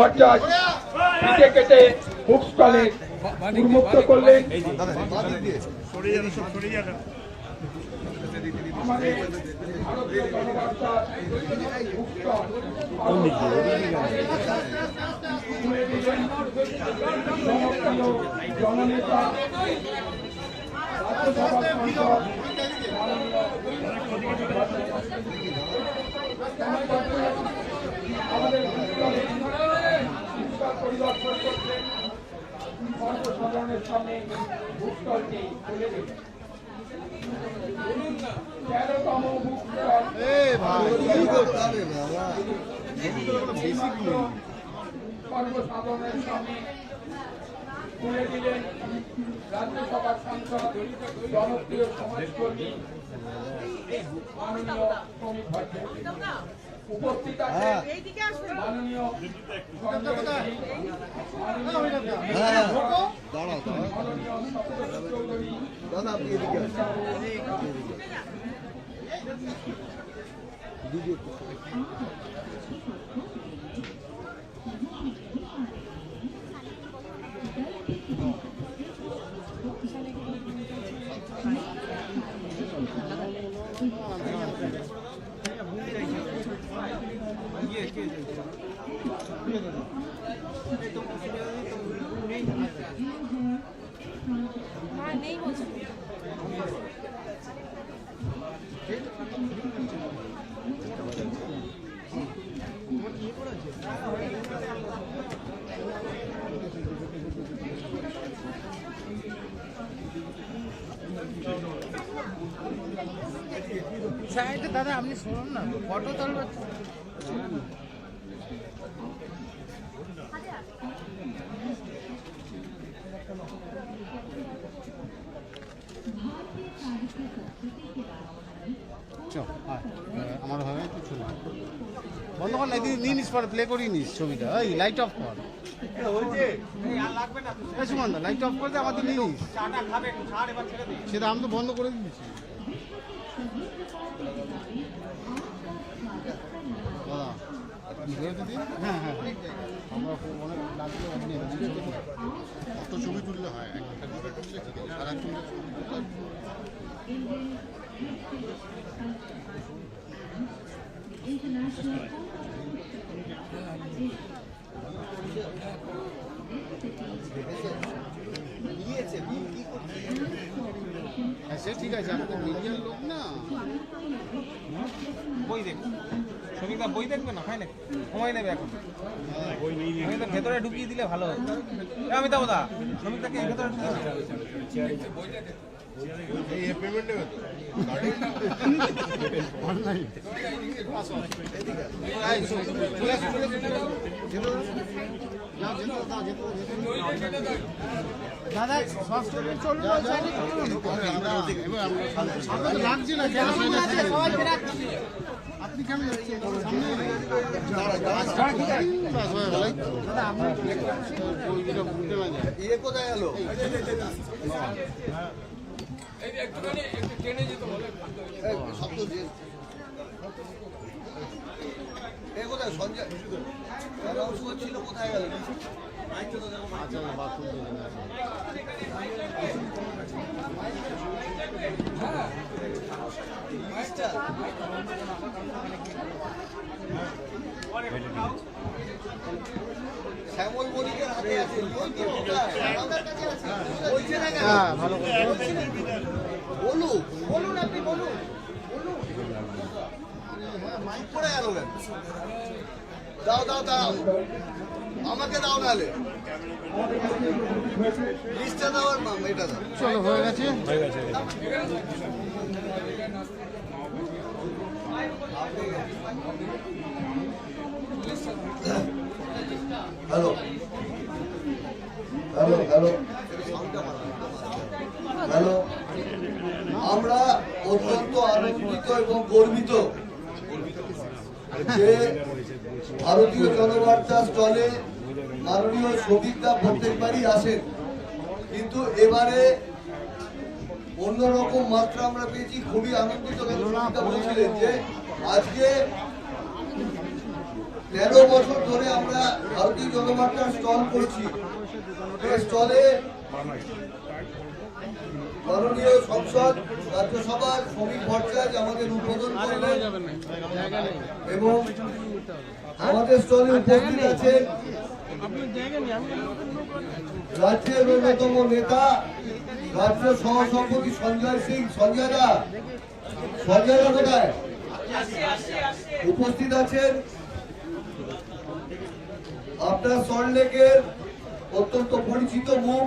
ভট্টাচ কেটে কেটে বুক স্টলে উন্মুক্ত করলেন। আমাদের ভারতীয় জনপ্রিয় জননেতা পরিদর্শন করছেন সর্বসাধারণের সামনে বুকস্টলটি খুলে দিলেন তেরোতম বুকস্টল সর্বসাধারণের সামনে তুলে দিলেন রাজ্যসভার সাংসদ জনপ্রিয় সমাজকর্মী মাননীয় শ্রমিক ভট্টাচার্য উপস্থিত আছেন মাননীয় দাদা আপনি এদিকে আসুন হ্যাঁ নেই বলছি সাইডে দাদা আপনি শুনুন না ফটো আমার হবে ছবি বন্ধ কর না নিয়ে নিস পরে প্লে করিয়ে নিস ছবিটা। ওই লাইট অফ কর। সুমন লাইট অফ করে দে আমাদের নিয়ে নিস। সেটা আমি তো বন্ধ করে দিয়েছি। হ্যাঁ হ্যাঁ আমরা অনেক লাগলে অনেক কত ছবি তুললে হয় এক ঘণ্টা ঘুরে তুললে ঠিক আছে সারাক্ষণ যে ছবি তুললে হ্যাঁ সে ঠিক আছে আমি তো মিডিয়ার লোক না। বই দেখবে শ্রমিকরা বই দেখবে না? হয় নাকি? সময় নেবে এখন। তো ভেতরে ঢুকিয়ে দিলে ভালো এ অমিতাভ দা শ্রমিকটাকে ভেতরে ঢুকিয়ে পেমেন্ট অনলাইন। দাদা তো লাগছে না আপনি কেন যাচ্ছেন? সামনে। বাস হয়ে গেল দাদা আপনি ওইগুলো বুঝতে না যায় ইয়ে কোথায় গেল এই, শব্দ দিয়ে এ কোথায়? সঞ্জয়। শ্যামল মল্লিকের হাতে আছে। বলছে না কেন? ভালো আপনি বলুন বলুন মাইক পড়ে গেল কেন দাও দাও দাও। আমাকে দাও নাহলে। লিস্টটা দাও আর মাম এটা দাও। চলো হয়ে গেছে। হ্যালো। Hello hello. হ্যালো। আমরা অত্যন্ত আনন্দিত এবং গর্বিত। যে ভারতীয় জনবার্তা স্টলে মাননীয় শ্রমিকরা প্রত্যেকবারই আসেন। কিন্তু এবারে অন্যরকম মাত্রা আমরা পেয়েছি, খুবই আনন্দিত বলছিলেন যে আজকে তেরো বছর ধরে আমরা ভারতীয় জনমাত্রার স্টল করছি। স্টলে মাননীয় সংসদ, রাজ্যসভার শ্রমিক ভট্টাচার্য আমাদের উদ্বোধন করবেন এবং আমাদের স্টলে উপস্থিত আছেন রাজ্যের অন্যতম নেতা, রাজ্য সহসভাপতি সঞ্জয় সিং। সঞ্জয় দা সঞ্জয় দা কোথায়? উপস্থিত আছেন আপনার সল্টলেকের অত্যন্ত পরিচিত মুখ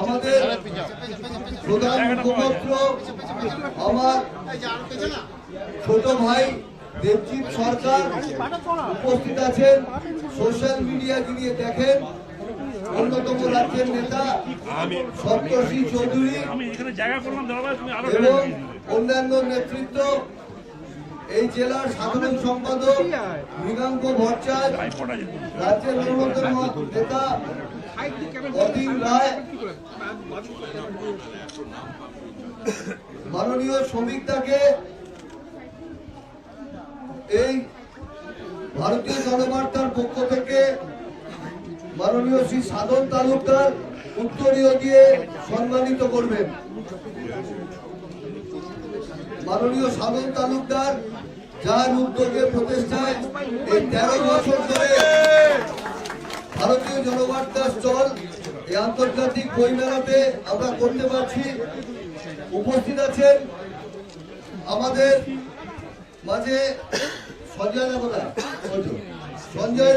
আমাদের প্রধান মুখপাত্র আমার ছোট ভাই দেবজিৎ সরকার উপস্থিত আছেন। সোশ্যাল মিডিয়া যিনি দেখেন, অন্যতম রাজ্যের নেতা সপ্তর্ষি চৌধুরী এবং অন্যান্য নেতৃত্ব, এই জেলার সাধারণ সম্পাদক মৃগাঙ্ক ভট্টাচার্য, রাজ্যের নেতা মাননীয় শ্রমিকদাকে এই ভারতীয় জনবার্তার পক্ষ থেকে মাননীয় শ্রী সাধন তালুকদার উত্তরীয় দিয়ে সম্মানিত করবেন। মাননীয় সাধন তালুকদার যার উদ্যোগে প্রতিষ্ঠায় এই তেরো বছর ধরে ভারতীয় জনবার্তা স্টল এই আন্তর্জাতিক বইমেলাতে আমরা করতে পারছি। উপস্থিত আছেন আমাদের মাঝে সঞ্জয় সঞ্জয়।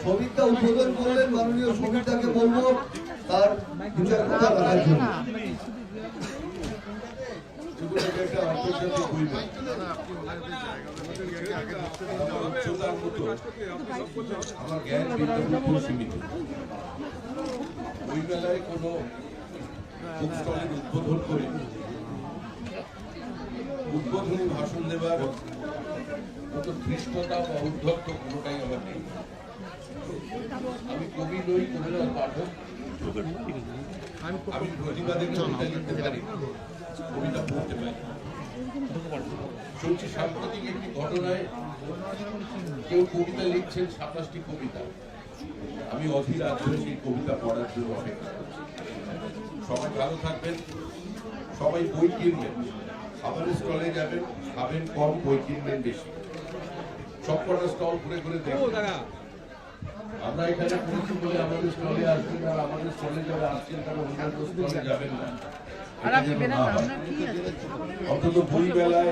শ্রমিকটা উদ্বোধন করলেন মাননীয় শ্রমিকটাকে বলব তার দু কথা রাখার জন্য। আমার জ্ঞান খুব সীমিত ওই বেলায় কোনো বুক স্টলের উদ্বোধন করি উদ্বোধনী ভাষণ দেবার মতো ধৃষ্টতা বা উদ্ধত্ত কোনোটাই আমার নেই আমি কবি নই কবিতার পাঠক আমি প্রতিবাদের কবিতা লিখতে পারি। কবিতা পড়তে পারি। শুনছি সাম্প্রতিক একটি ঘটনায় কেউ কবিতা লিখছেন সাতাশটি কবিতা। আমি অধীর আগ্রহে সেই কবিতা পড়ার জন্য অপেক্ষা করছি। সবাই ভালো থাকবেন সবাই বই কিনবেন। খাবারের স্টলে যাবেন খাবেন কম বই কিনবেন বেশি। সবকটা স্টল ঘুরে ঘুরে দেখবেন। আমরা এখানে পড়েছি বলে আমাদের স্টলে আসবেন আর আমাদের স্টলে যারা আসছেন তারা অন্যান্য স্টলে যাবেন না। অন্তত বই বেলায়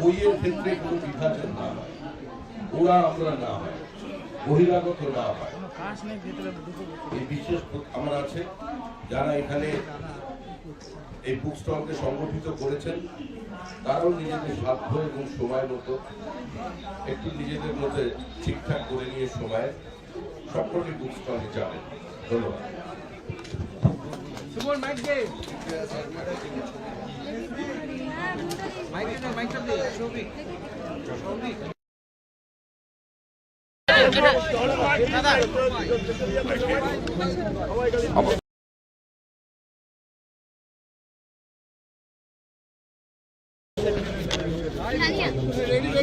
বইয়ের ক্ষেত্রে কোনো বিভাজন না হয়। ওরা আমরা না হয়। বহিরাগত না হয়। এই বিশেষ আমার আছে যারা এখানে এই বুক স্টলকে সংগঠিত করেছেন তারাও নিজেদের সাধ্য এবং সময় মতো একটু নিজেদের মধ্যে ঠিকঠাক করে নিয়ে সময় সকলে বুক স্টলে যাবেন। ধন্যবাদ। মাইক দে মাইক দে মাইকটা দে সৌভিক সৌভিক এই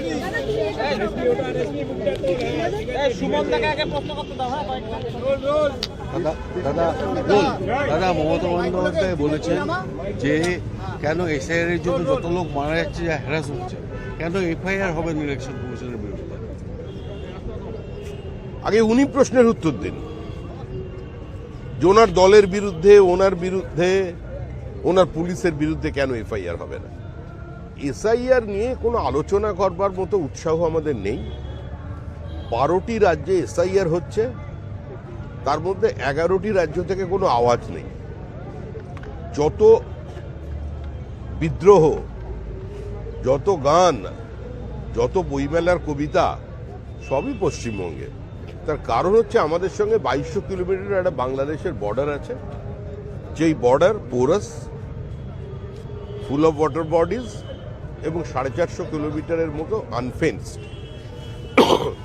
সুমন দাকে আগে প্রশ্ন করতে দাও হ্যাঁ দাদা দাদা দাদা মমতা বন্দ্যোপাধ্যায় বলেছেন যে কেন এসআইআর এর জন্য যত লোক মারা যাচ্ছে যা হ্যারাস হচ্ছে কেন এফআইআর হবে না ইলেকশন কমিশনের বিরুদ্ধে? আগে উনি প্রশ্নের উত্তর দিন। যে ওনার দলের বিরুদ্ধে ওনার বিরুদ্ধে ওনার পুলিশের বিরুদ্ধে কেন এফআইআর হবে না? এসআইআর নিয়ে কোনো আলোচনা করবার মতো উৎসাহ আমাদের নেই। বারোটি রাজ্যে এসআইআর হচ্ছে, তার মধ্যে এগারোটি রাজ্য থেকে কোনো আওয়াজ নেই। যত বিদ্রোহ, যত গান, যত বইমেলার কবিতা, সবই পশ্চিমবঙ্গে। তার কারণ হচ্ছে আমাদের সঙ্গে বাইশশো কিলোমিটার একটা বাংলাদেশের বর্ডার আছে। যেই border porous full of water bodies এবং সাড়ে চারশো কিলোমিটারের মতো আনফেন্সড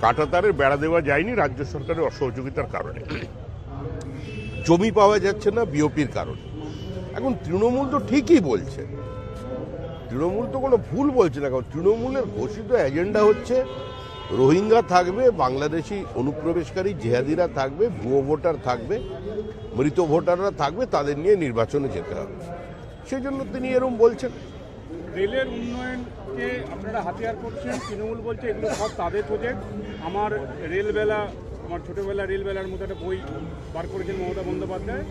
কাটাতারের বেড়া দেওয়া যায়নি রাজ্য সরকারের অসহযোগিতার কারণে। জমি পাওয়া যাচ্ছে না বিওপির কারণে। এখন তৃণমূল তো ঠিকই বলছে। তৃণমূল তো কোনো ভুল বলছে না, কারণ তৃণমূলের ঘোষিত এজেন্ডা হচ্ছে রোহিঙ্গা থাকবে, বাংলাদেশি অনুপ্রবেশকারী জেহাদিরা থাকবে, ভুয়ো ভোটার থাকবে, মৃত ভোটাররা থাকবে, তাদের নিয়ে নির্বাচনে যেতে হবে। সেই জন্য তিনি এরম বলছেন। রেলের উন্নয়নকে আপনারা হাতিয়ার করছেন, তৃণমূল বলছে এগুলো সব তাদের প্রজেক্ট আমার রেলবেলা, আমার ছোটোবেলা রেলবেলার মতো একটা বই বার করেছেন মমতা বন্দ্যোপাধ্যায়।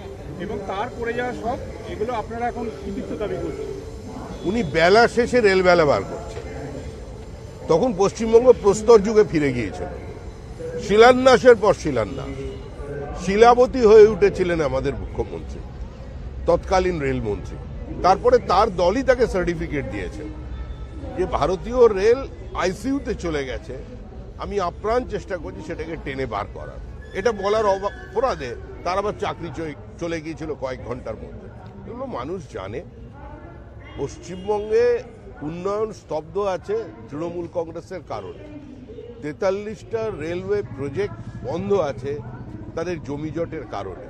এবং তার করে যাওয়া সব, এগুলো আপনারা এখন কৃতিত্ব দাবি করছেন। উনি বেলা শেষে রেলবেলা বার করছে তখন পশ্চিমবঙ্গ প্রস্তর যুগে ফিরে গিয়েছিল। শিলান্যাসের পর শিলান্যাস। শিলাবতী হয়ে উঠেছিলেন আমাদের মুখ্যমন্ত্রী, তৎকালীন রেলমন্ত্রী। তারপরে তার দলই তাকে সার্টিফিকেট দিয়েছে যে ভারতীয় রেল আইসিইউতে চলে গেছে। আমি আপ্রাণ চেষ্টা করছি সেটাকে টেনে বার করার। এটা বলার অপরাধে তার আবার চাকরি চলে গিয়েছিল কয়েক ঘণ্টার মধ্যে। এগুলো মানুষ জানে। পশ্চিমবঙ্গে উন্নয়ন স্তব্ধ আছে তৃণমূল কংগ্রেসের কারণে। তেতাল্লিশটা রেলওয়ে প্রজেক্ট বন্ধ আছে তাদের জমিজটের কারণে।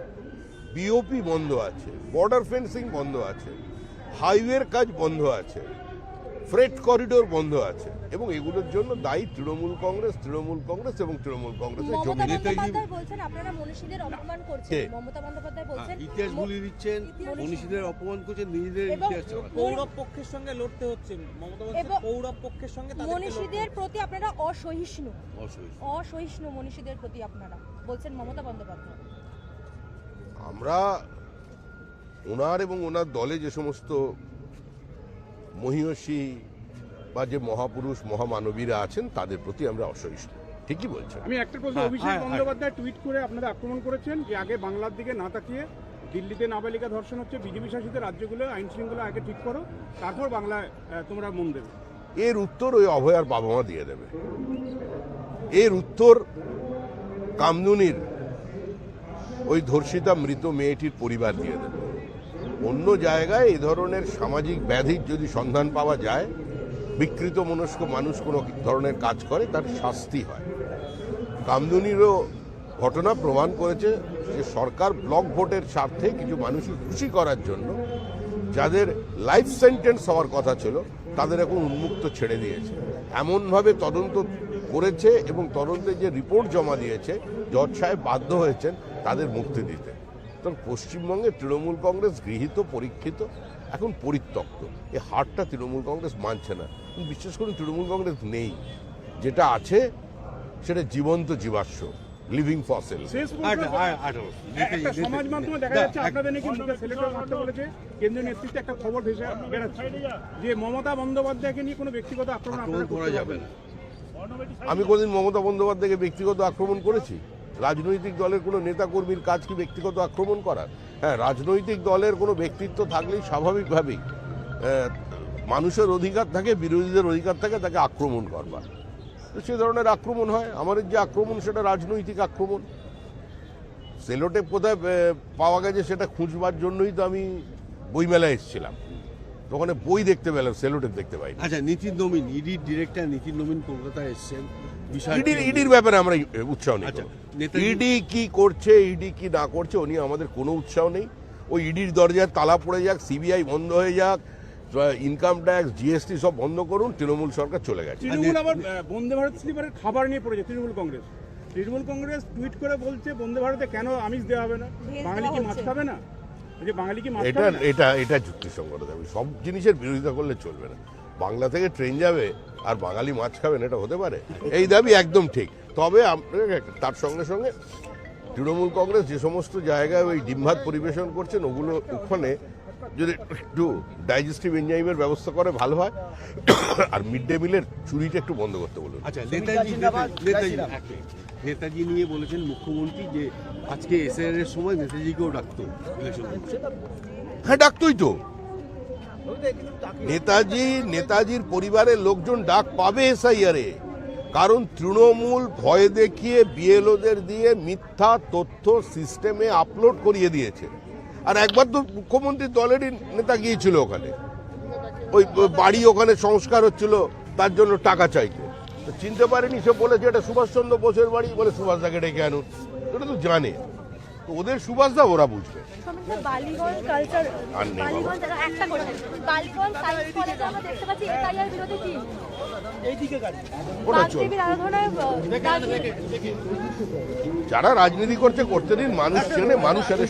বিওপি বন্ধ আছে বর্ডার ফেন্সিং বন্ধ আছে হাইওয়ের কাজ বন্ধ আছে ফ্রেট করিডোর বন্ধ আছে এবং এগুলোর জন্য দায়ী তৃণমূল কংগ্রেস তৃণমূল কংগ্রেস এবং তৃণমূল কংগ্রেসের জমি বন্দ্যোপাধ্যায় বলছেন আপনারা মনীষীদের অপমান করছেন মমতা বন্দ্যোপাধ্যায় বলছেন ইতিহাস ভুলিয়ে দিচ্ছেন মনীষীদের অপমান করছেন নিজেদের ইতিহাস। পৌরব পক্ষের সঙ্গে লড়তে হচ্ছে মমতা পৌরব পক্ষের সঙ্গে তাদেরকে মনীষীদের প্রতি আপনারা অসহিষ্ণু। অসহিষ্ণু। অসহিষ্ণু মনীষীদের প্রতি আপনারা বলছেন মমতা বন্দ্যোপাধ্যায়। আমরা ওনার এবং ওনার দলে যে সমস্ত মহিষী বা যে মহাপুরুষ মহামানবীরা আছেন তাদের প্রতি আমরা অসহিষ্ণু। ঠিকই বলছেন। আমি একটা প্রশ্ন হ্যাঁ, অভিষেক হ্যাঁ, বন্দ্যোপাধ্যায় টুইট করে আপনারা আক্রমণ করেছেন যে আগে বাংলার দিকে না তাকিয়ে দিল্লিতে নাবালিকা ধর্ষণ হচ্ছে বিজেপি শাসিত রাজ্যগুলো আইন শৃঙ্খলা আগে ঠিক করো তারপর বাংলায় তোমরা মন দেবে। এর উত্তর ওই অভয়ার বাবা মা দিয়ে দেবে। এর উত্তর কামদুনির ওই ধর্ষিতা মৃত মেয়েটির পরিবার দিয়ে দেবে। অন্য জায়গায় এই ধরনের সামাজিক ব্যাধির যদি সন্ধান পাওয়া যায়, বিকৃত মনস্ক মানুষ কোনো ধরনের কাজ করে, তার শাস্তি হয়। কামদুনিরও ঘটনা প্রমাণ করেছে যে সরকার ব্লক ভোটের স্বার্থে কিছু মানুষকে খুশি করার জন্য যাদের লাইফ সেন্টেন্স হওয়ার কথা ছিল, তাদের এখন উন্মুক্ত ছেড়ে দিয়েছে। এমনভাবে তদন্ত করেছে এবং তদন্তের যে রিপোর্ট জমা দিয়েছে, জজ সাহেব বাধ্য হয়েছেন তাদের মুক্তি দিতে। তো পশ্চিমবঙ্গে তৃণমূল কংগ্রেস গৃহীত পরীক্ষিত এখন পরিত্যক্ত। এই হারটা তৃণমূল কংগ্রেস মানছে না। বিশেষ করে তৃণমূল কংগ্রেস নেই। যেটা আছে সেটা জীবন্ত জীবাশ্ম লিভিং ফসেল শেষ আট- প্রশ্ন আ- আঠারো। নেতাজি- একটা নেতাজি- সমাজ মাধ্যমে দেখা যাচ্ছে আপনাদের নাকি মুখে ছেলেটা মারতে বলেছে কেন্দ্রীয় নেতৃত্বে একটা খবর ভেসে বেড়াচ্ছে যে মমতা বন্দ্যোপাধ্যায়কে নিয়ে কোনো ব্যক্তিগত আক্রমণ আক্রমণ করা যাবে না। আমি কোনদিন মমতা বন্দ্যোপাধ্যায়কে ব্যক্তিগত আক্রমণ করেছি? রাজনৈতিক দলের কোনো নেতাকর্মীর কাজ কি ব্যক্তিগত আক্রমণ করার? হ্যাঁ রাজনৈতিক দলের কোনো ব্যক্তিত্ব থাকলেই স্বাভাবিকভাবেই মানুষের অধিকার থাকে, বিরোধীদের অধিকার থাকে তাকে আক্রমণ করবার। তো সে ধরনের আক্রমণ হয়। আমাদের যে আক্রমণ, সেটা রাজনৈতিক আক্রমণ। সেলোটেপ কোথায় পাওয়া গেছে সেটা খুঁজবার জন্যই তো আমি বইমেলায় এসেছিলাম। ওখানে বই দেখতে পেলাম সেলোটেপ দেখতে পাই আচ্ছা নীতিন নবীন ইডির ডিরেক্টর নীতিন নবীন কলকাতায় এসেছেন। ইডির ইডির ব্যাপারে আমরা উৎসাহ নেই আচ্ছা, ইডি কি করছে ইডি কি না করছে ও নিয়ে আমাদের কোনো উৎসাহ নেই। ওই ইডির দরজায় তালা পড়ে যাক সিবিআই বন্ধ হয়ে যাক ইনকাম ট্যাক্স জিএসটি সব বন্ধ করুন তৃণমূল সরকার চলে গেছে। তৃণমূল আবার বন্দে ভারত স্লিপারের খাবার নিয়ে পড়েছে তৃণমূল কংগ্রেস। তৃণমূল কংগ্রেস টুইট করে বলছে বন্দে ভারতে কেন আমিষ দেওয়া হবে না? বাঙালি কি মাছ। খাবে না? যে বাঙালি কি মাছ এটা এটা এটা যুক্তিসঙ্গত দাবি সব জিনিসের বিরোধিতা করলে চলবে না। বাংলা থেকে ট্রেন যাবে আর বাঙালি মাছ খাবেন এটা হতে পারে। এই দাবি একদম ঠিক। তবে তার সঙ্গে সঙ্গে তৃণমূল কংগ্রেস যে সমস্ত জায়গায় ওই ডিমভাত পরিবেশন করছেন ওগুলো ওখানে যদি একটু ডাইজেস্টিভ এনজাইমের ব্যবস্থা করে ভালো হয়। আর মিড ডে মিলের চুরিটা একটু বন্ধ করতে বলুন। আচ্ছা নেতাজি নেতাজি নিয়ে বলেছেন মুখ্যমন্ত্রী যে আজকে এসআইআর এর সময় নেতাজিকেও ডাকতো। হ্যাঁ ডাকতোই তো। নেতাজি, নেতাজির পরিবারের লোকজন ডাক পাবে এসআইআরে। কারণ তৃণমূল ভয় দেখিয়ে বিএলওদের দিয়ে মিথ্যা তথ্য সিস্টেমে আপলোড করিয়ে দিয়েছে। আর একবার তো মুখ্যমন্ত্রী দলেরই নেতা গিয়েছিল ওখানে। ওই বাড়ি ওখানে সংস্কার হচ্ছিল, তার জন্য টাকা চাইতে। তো চিনতে পারেনি, সে বলেছে এটা সুভাষচন্দ্র বোসের বাড়ি বলে সুভাষদাকে ডেকে আনুন। ওটা তো জানে। তো ওদের সুভাষদা ওরা বুঝবে। আর নেই যারা রাজনীতি করছে করতে দিন। মানুষ চেনে মানুষ এদের